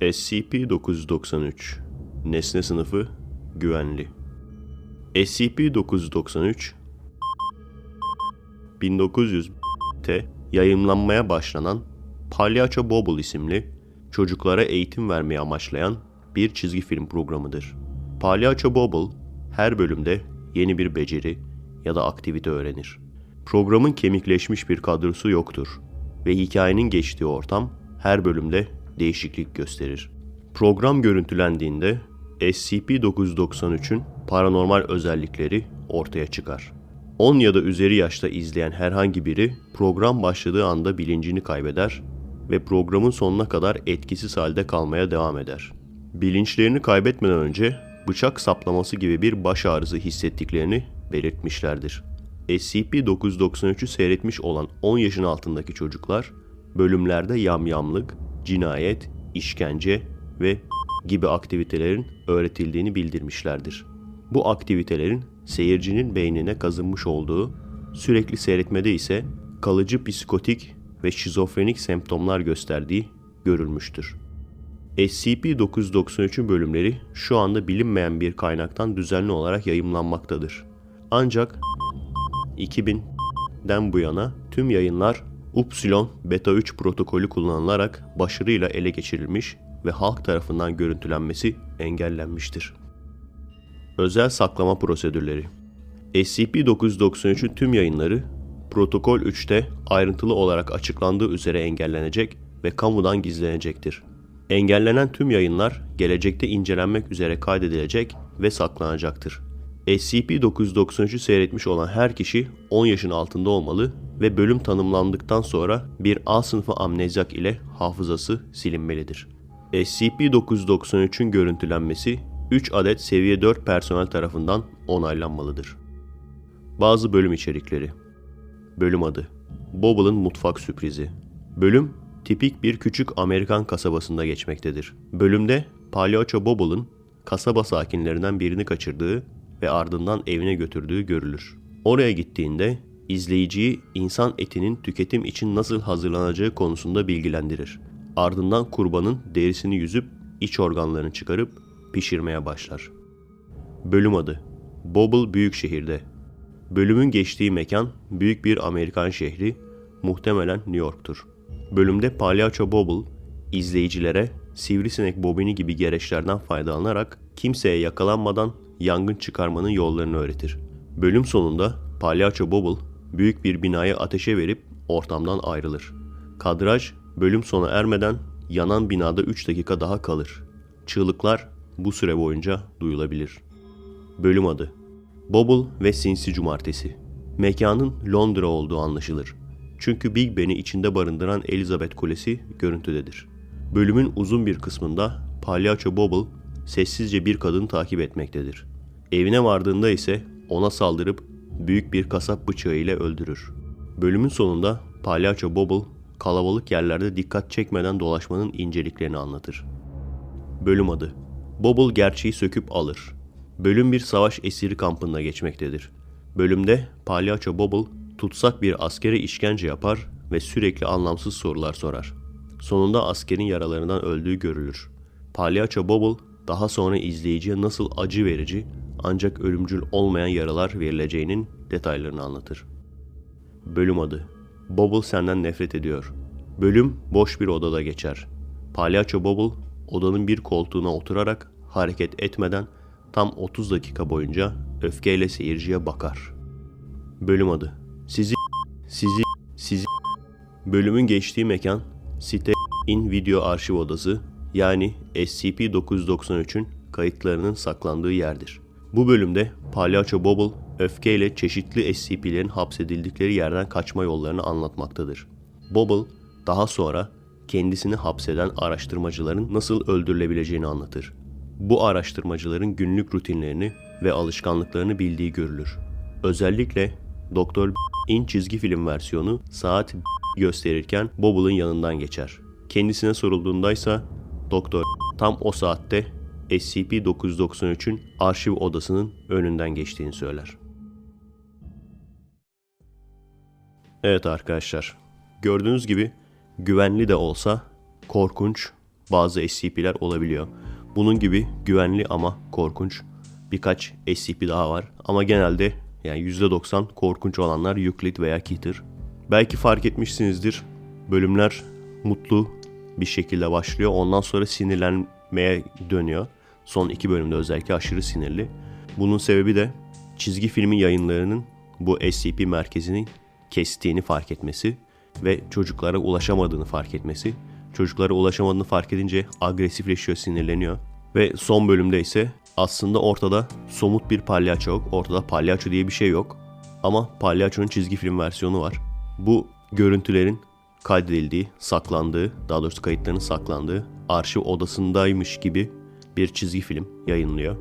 SCP-993 Nesne sınıfı güvenli. SCP-993 1900'te yayınlanmaya başlanan Palyaço Bobble isimli çocuklara eğitim vermeyi amaçlayan bir çizgi film programıdır. Palyaço Bobble her bölümde yeni bir beceri ya da aktivite öğrenir. Programın kemikleşmiş bir kadrosu yoktur ve hikayenin geçtiği ortam her bölümde değişiklik gösterir. Program görüntülendiğinde SCP-993'ün paranormal özellikleri ortaya çıkar. 10 ya da üzeri yaşta izleyen herhangi biri program başladığı anda bilincini kaybeder ve programın sonuna kadar etkisiz halde kalmaya devam eder. Bilinçlerini kaybetmeden önce bıçak saplaması gibi bir baş ağrısı hissettiklerini belirtmişlerdir. SCP-993'ü seyretmiş olan 10 yaşın altındaki çocuklar bölümlerde yamyamlık, cinayet, işkence ve gibi aktivitelerin öğretildiğini bildirmişlerdir. Bu aktivitelerin seyircinin beynine kazınmış olduğu, sürekli seyretmede ise kalıcı psikotik ve şizofrenik semptomlar gösterdiği görülmüştür. SCP-993'ün bölümleri şu anda bilinmeyen bir kaynaktan düzenli olarak yayımlanmaktadır. Ancak 2000'den bu yana tüm yayınlar Upsilon Beta 3 protokolü kullanılarak başarıyla ele geçirilmiş ve halk tarafından görüntülenmesi engellenmiştir. Özel saklama prosedürleri SCP-993'ün tüm yayınları Protokol 3'te ayrıntılı olarak açıklandığı üzere engellenecek ve kamudan gizlenecektir. Engellenen tüm yayınlar gelecekte incelenmek üzere kaydedilecek ve saklanacaktır. SCP-993'ü seyretmiş olan her kişi 10 yaşın altında olmalı ve bölüm tanımlandıktan sonra bir A sınıfı amnezyak ile hafızası silinmelidir. SCP-993'ün görüntülenmesi 3 adet seviye 4 personel tarafından onaylanmalıdır. Bazı bölüm içerikleri Bölüm adı Bobble'ın mutfak sürprizi Bölüm tipik bir küçük Amerikan kasabasında geçmektedir. Bölümde Palyaço Bobble'ın kasaba sakinlerinden birini kaçırdığı ve ardından evine götürdüğü görülür. Oraya gittiğinde izleyiciyi insan etinin tüketim için nasıl hazırlanacağı konusunda bilgilendirir. Ardından kurbanın derisini yüzüp iç organlarını çıkarıp pişirmeye başlar. Bölüm adı Bobble Büyük Şehirde Bölümün geçtiği mekan büyük bir Amerikan şehri, muhtemelen New York'tur. Bölümde Palyaço Bobble, izleyicilere sivrisinek bobini gibi gereçlerden faydalanarak kimseye yakalanmadan yangın çıkarmanın yollarını öğretir. Bölüm sonunda Palyaço Bobble büyük bir binayı ateşe verip ortamdan ayrılır. Kadraj bölüm sona ermeden yanan binada 3 dakika daha kalır. Çığlıklar bu süre boyunca duyulabilir. Bölüm adı Bobble ve Sinsi Cumartesi Mekanın Londra olduğu anlaşılır. Çünkü Big Ben'i içinde barındıran Elizabeth Kulesi görüntüdedir. Bölümün uzun bir kısmında Palyaço Bobble sessizce bir kadını takip etmektedir. Evine vardığında ise ona saldırıp büyük bir kasap bıçağı ile öldürür. Bölümün sonunda Palyaço Bobble kalabalık yerlerde dikkat çekmeden dolaşmanın inceliklerini anlatır. Bölüm adı Bobble gerçeği söküp alır. Bölüm bir savaş esiri kampında geçmektedir. Bölümde Palyaço Bobble tutsak bir askere işkence yapar ve sürekli anlamsız sorular sorar. Sonunda askerin yaralarından öldüğü görülür. Palyaço Bobble daha sonra izleyiciye nasıl acı verici ancak ölümcül olmayan yaralar verileceğinin detaylarını anlatır. Bölüm adı Bobble senden nefret ediyor. Bölüm boş bir odada geçer. Palyaço Bobble odanın bir koltuğuna oturarak hareket etmeden tam 30 dakika boyunca öfkeyle seyirciye bakar. Bölüm adı Sizi, sizi, sizi. Bölümün geçtiği mekan site in video arşiv odası yani SCP-993'ün kayıtlarının saklandığı yerdir. Bu bölümde Palyaço Bobble öfkeyle çeşitli SCP'lerin hapsedildikleri yerden kaçma yollarını anlatmaktadır. Bobble daha sonra kendisini hapseden araştırmacıların nasıl öldürülebileceğini anlatır. Bu araştırmacıların günlük rutinlerini ve alışkanlıklarını bildiği görülür. Özellikle Doktor in çizgi film versiyonu saat gösterirken Bobble'ın yanından geçer. Kendisine sorulduğunda ise Doktor tam o saatte SCP-993'ün arşiv odasının önünden geçtiğini söyler. Evet arkadaşlar, gördüğünüz gibi güvenli de olsa korkunç bazı SCP'ler olabiliyor. Bunun gibi güvenli ama korkunç birkaç SCP daha var. Ama genelde yani %90 korkunç olanlar Euclid veya Keter. Belki fark etmişsinizdir. Bölümler mutlu bir şekilde başlıyor. Ondan sonra sinirlenmeye dönüyor. Son iki bölümde özellikle aşırı sinirli. Bunun sebebi de çizgi filmin yayınlarının bu SCP merkezini kestiğini fark etmesi ve çocuklara ulaşamadığını fark etmesi. Çocuklara ulaşamadığını fark edince agresifleşiyor, sinirleniyor. Ve son bölümde ise aslında ortada somut bir palyaço yok. Ortada palyaço diye bir şey yok. Ama palyaçonun çizgi film versiyonu var. Bu görüntülerin kaydedildiği, saklandığı, daha doğrusu kayıtların saklandığı arşiv odasındaymış gibi bir çizgi film yayınlıyor.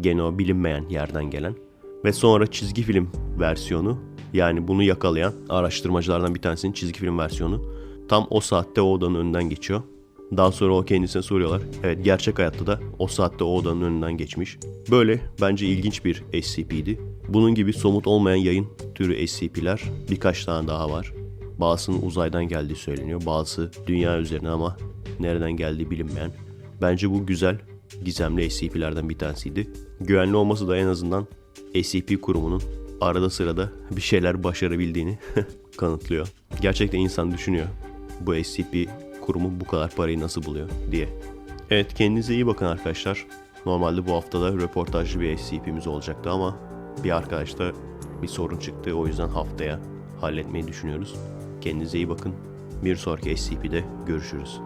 Gene o bilinmeyen yerden gelen. Ve sonra çizgi film versiyonu yani bunu yakalayan araştırmacılardan bir tanesinin çizgi film versiyonu tam o saatte o odanın önünden geçiyor. Daha sonra o kendisine soruyorlar. Evet gerçek hayatta da o saatte o odanın önünden geçmiş. Böyle bence ilginç bir SCP'di. Bunun gibi somut olmayan yayın türü SCP'ler birkaç tane daha var. Bazısının uzaydan geldiği söyleniyor. Bazısı dünya üzerine ama nereden geldiği bilinmeyen. Bence bu güzel, gizemli SCP'lerden bir tanesiydi. Güvenli olması da en azından SCP kurumunun arada sırada bir şeyler başarabildiğini kanıtlıyor. Gerçekten insan düşünüyor. Bu SCP kurumu bu kadar parayı nasıl buluyor diye. Evet kendinize iyi bakın arkadaşlar. Normalde bu haftada röportajlı bir SCP'miz olacaktı ama bir arkadaşta bir sorun çıktı. O yüzden haftaya halletmeyi düşünüyoruz. Kendinize iyi bakın. Bir sonraki SCP'de görüşürüz.